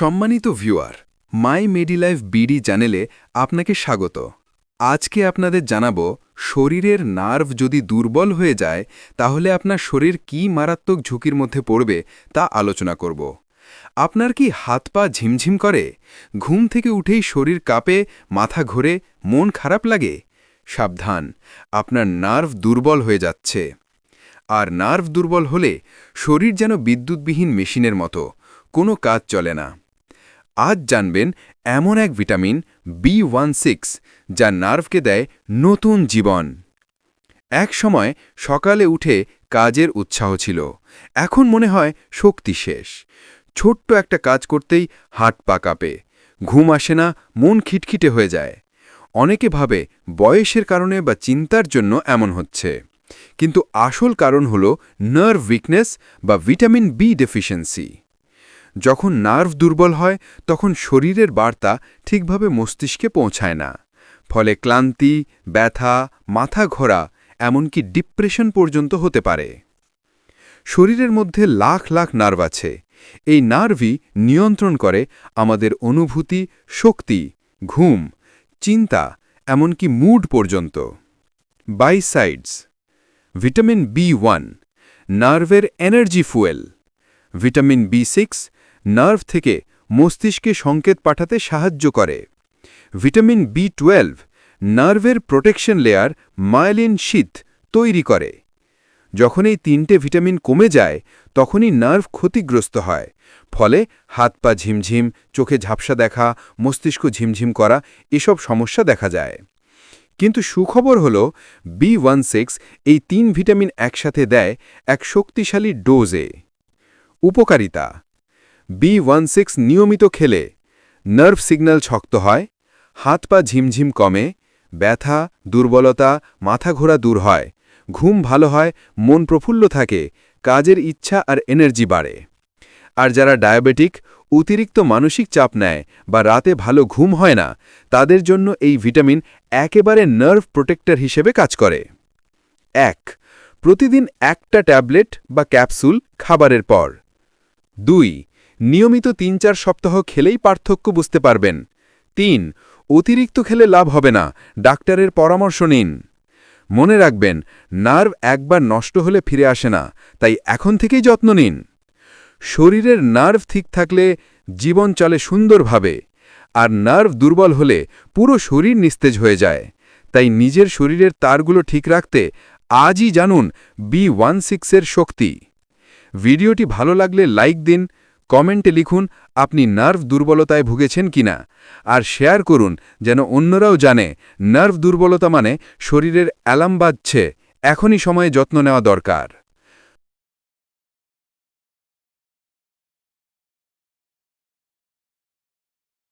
সম্মানিত ভিউয়ার, মাই মেডিলাইফ বিডি চ্যানেলে আপনাকে স্বাগত। আজকে আপনাদের জানাব, শরীরের নার্ভ যদি দুর্বল হয়ে যায়, তাহলে আপনার শরীর কি মারাত্মক ঝুঁকির মধ্যে পড়বে তা আলোচনা করব। আপনার কি হাত পা ঝিমঝিম করে? ঘুম থেকে উঠেই শরীর কাঁপে, মাথা ঘোরে, মন খারাপ লাগে? সাবধান, আপনার নার্ভ দুর্বল হয়ে যাচ্ছে। আর নার্ভ দুর্বল হলে শরীর যেন বিদ্যুৎবিহীন মেশিনের মতো, কোনো কাজ চলে না। আজ জানবেন এমন এক ভিটামিন বি ওয়ান সিক্স যা নার্ভকে দেয় নতুন জীবন। এক সময় সকালে উঠে কাজের উৎসাহ ছিল। এখন মনে হয় শক্তি শেষ। ছোট্ট একটা কাজ করতেই হাট পা কাঁপে। ঘুম আসে না, মন খিটখিটে হয়ে যায়। অনেকে ভাবে বয়সের কারণে বা চিন্তার জন্য এমন হচ্ছে। কিন্তু আসল কারণ হল নার্ভ উইকনেস বা ভিটামিন বি ডেফিসিয়েন্সি যখন নার্ভ দুর্বল হয়, তখন শরীরের বার্তা ঠিকভাবে মস্তিষ্কে পৌঁছায় না। ফলে ক্লান্তি, ব্যথা, মাথা ঘোরা, এমনকি ডিপ্রেশন পর্যন্ত হতে পারে। শরীরের মধ্যে লাখ লাখ নার্ভ আছে। এই নার্ভই নিয়ন্ত্রণ করে আমাদের অনুভূতি, শক্তি, ঘুম, চিন্তা, এমনকি মুড পর্যন্ত। বাইসাইডস ভিটামিন বি ওয়ান নার্ভের energy fuel vitamin B six nerve থেকে মস্তিষ্কে সংকেত পাঠাতে সাহায্য করে। ভিটামিন বি টুয়েলভ নার্ভের প্রোটেকশন লেয়ার মায়ালিন শীত তৈরি করে। যখন এই তিনটে ভিটামিন কমে যায়, তখনই নার্ভ ক্ষতিগ্রস্ত হয়। ফলে হাত পা ঝিমঝিম, চোখে ঝাপসা দেখা, মস্তিষ্ক ঝিমঝিম করা এসব সমস্যা দেখা যায়। কিন্তু সুখবর হল বি ওয়ান সিক্স এই তিন ভিটামিন একসাথে দেয় এক শক্তিশালী ডোজে। উপকারিতা বি ওয়ান সিক্স নিয়মিত খেলে। নার্ভ সিগন্যাল শক্ত হয়, হাত পা ঝিমঝিম কমে, ব্যথা, দুর্বলতা, মাথা ঘোরা দূর হয়, ঘুম ভালো হয়, মন প্রফুল্ল থাকে, কাজের ইচ্ছা আর এনার্জি বাড়ে। আর যারা ডায়াবেটিক অতিরিক্ত মানসিক চাপ নেয় বা রাতে ভালো ঘুম হয় না, তাদের জন্য এই ভিটামিন একেবারে নার্ভ প্রোটেক্টর হিসেবে কাজ করে। এক, প্রতিদিন একটা ট্যাবলেট বা ক্যাপসুল খাবারের পর। দুই নিয়মিত তিন চার সপ্তাহ খেলেই পার্থক্য বুঝতে পারবেন। তিন, অতিরিক্ত খেলে লাভ হবে না। ডাক্তারের পরামর্শ নিন। মনে রাখবেন, নার্ভ একবার নষ্ট হলে ফিরে আসে না, তাই এখন থেকেই যত্ন নিন। শরীরের নার্ভ ঠিক থাকলে জীবন চলে সুন্দরভাবে, আর নার্ভ দুর্বল হলে পুরো শরীর নিস্তেজ হয়ে যায়। তাই নিজের শরীরের তারগুলো ঠিক রাখতে আজই জানুন বি ওয়ান সিক্সের শক্তি। ভিডিওটি ভালো লাগলে লাইক দিন কমেন্টে লিখুন, আপনি নার্ভ দুর্বলতায় ভুগেছেন কিনা? আর শেয়ার করুন, যেন অন্যরাও জানে, নার্ভ দুর্বলতা মানে শরীরের অ্যালার্ম বাজছে, এখনই সময়ে যত্ন নেওয়া দরকার।